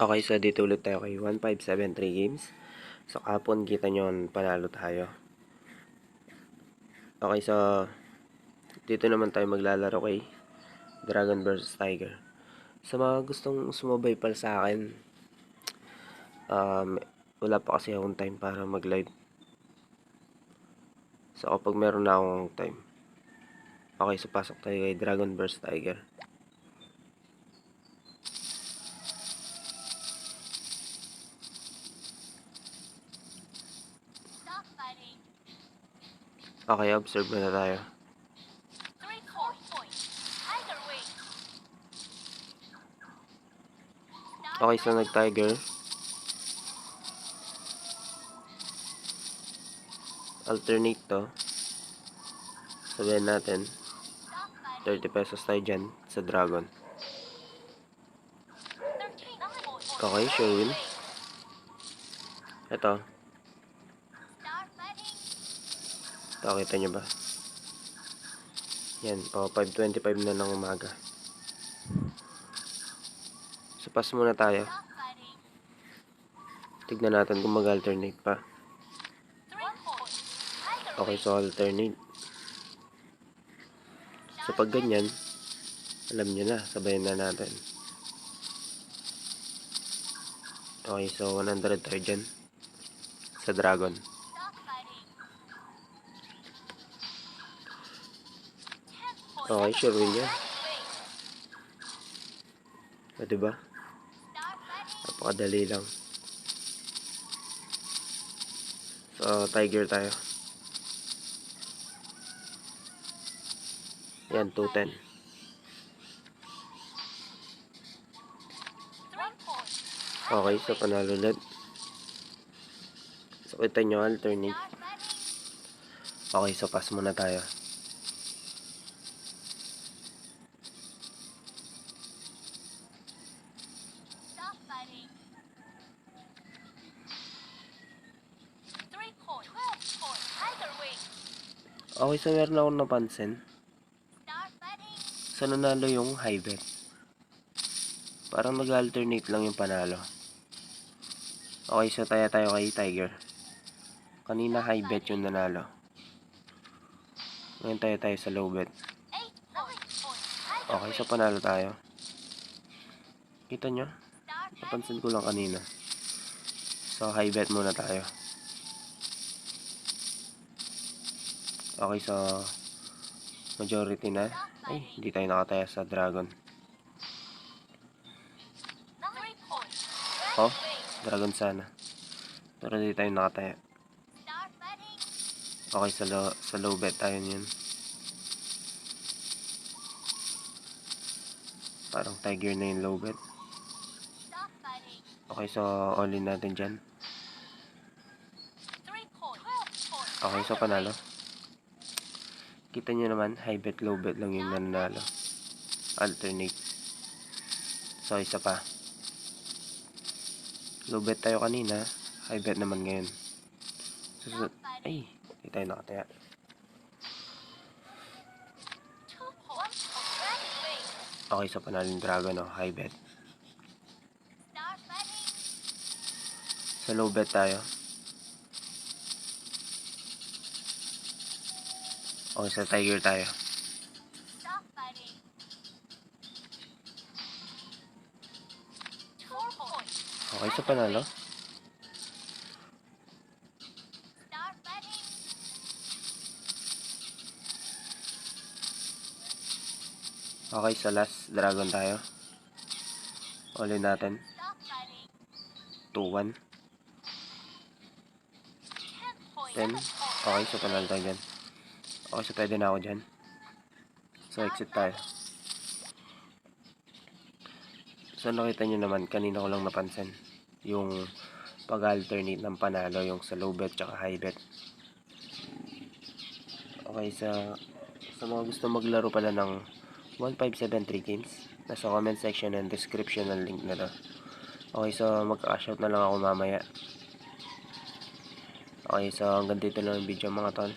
Okay, so dito ulit tayo kay 1573 games. So kapon kita nyo panalo tayo. Okay, so dito naman tayo maglalaro kay Dragon vs Tiger. Sa mga gustong sumabay pala sa akin, um, wala pa kasi akong time para mag-live. So kapag meron na akong time, okay, so pasok tayo kay Dragon vs Tiger. Okay, observe na tayo. Okay, so nag-tiger. Alternate to. Sabihin natin, Stop fighting. 30 pesos tayo dyan sa dragon. Okay, sure win. Ito, ito, kita nyo ba? Yan, o, 5.25 na ng umaga. So, pass muna tayo. Tignan natin kung mag-alternate pa. Okay, so alternate. So, pag ganyan, alam nyo na, sabayan na natin. Okay, so 100 tayo dyan. Sa dragon. Okay, sure win yan. O, diba? Napakadali lang. So, tiger tayo. Yan, 210. Three point. Okay, so panalo ulit. So, kita nyo, alternate. Okay, so pass muna tayo. Okay, so meron akong napansin. Sa nanalo yung high bet. Parang nag-alternate lang yung panalo. Okay, so tayo tayo kay Tiger. Kanina high bet yung nanalo. Ngayon tayo tayo sa low bet. Okay, so panalo tayo. Kita nyo? Napansin ko lang kanina. So, high bet muna tayo. Okay, so majority na. Ay, hindi tayo nakataya sa dragon. Oh, dragon sana. Pero hindi tayo nakataya. Okay, sa low, sa low bet tayo yun. Parang tiger na yung low bet. Okay, so all in natin dyan. Okay, so panalo. Kita nyo naman, high bet, low bet lang yung nanalo. Alternate. So, isa pa. Low bet tayo kanina. High bet naman ngayon. Susunod. Ay, hindi tayo nakataya. Okay, so panalo yung dragon, oh. High bet. Sa low bet tayo. Okay, sa tiger tayo. Okay, so panalo. Okay, sa last dragon tayo. In natin. Stop fighting. 2-1. Ten 10. point. Okay, so panalo tayo dyan. Okay, so pwede na ako dyan. So, exit tayo. So, nakita nyo naman, kanina ko lang napansin. Yung pag-alternate ng panalo, yung sa low bet tsaka high bet. Okay, sa sa mga gusto maglaro pala ng 1573 games, nasa comment section and description ng link to. Okay, so mag-cash out na lang ako mamaya. Okay, so hanggang dito lang ang video mga tol.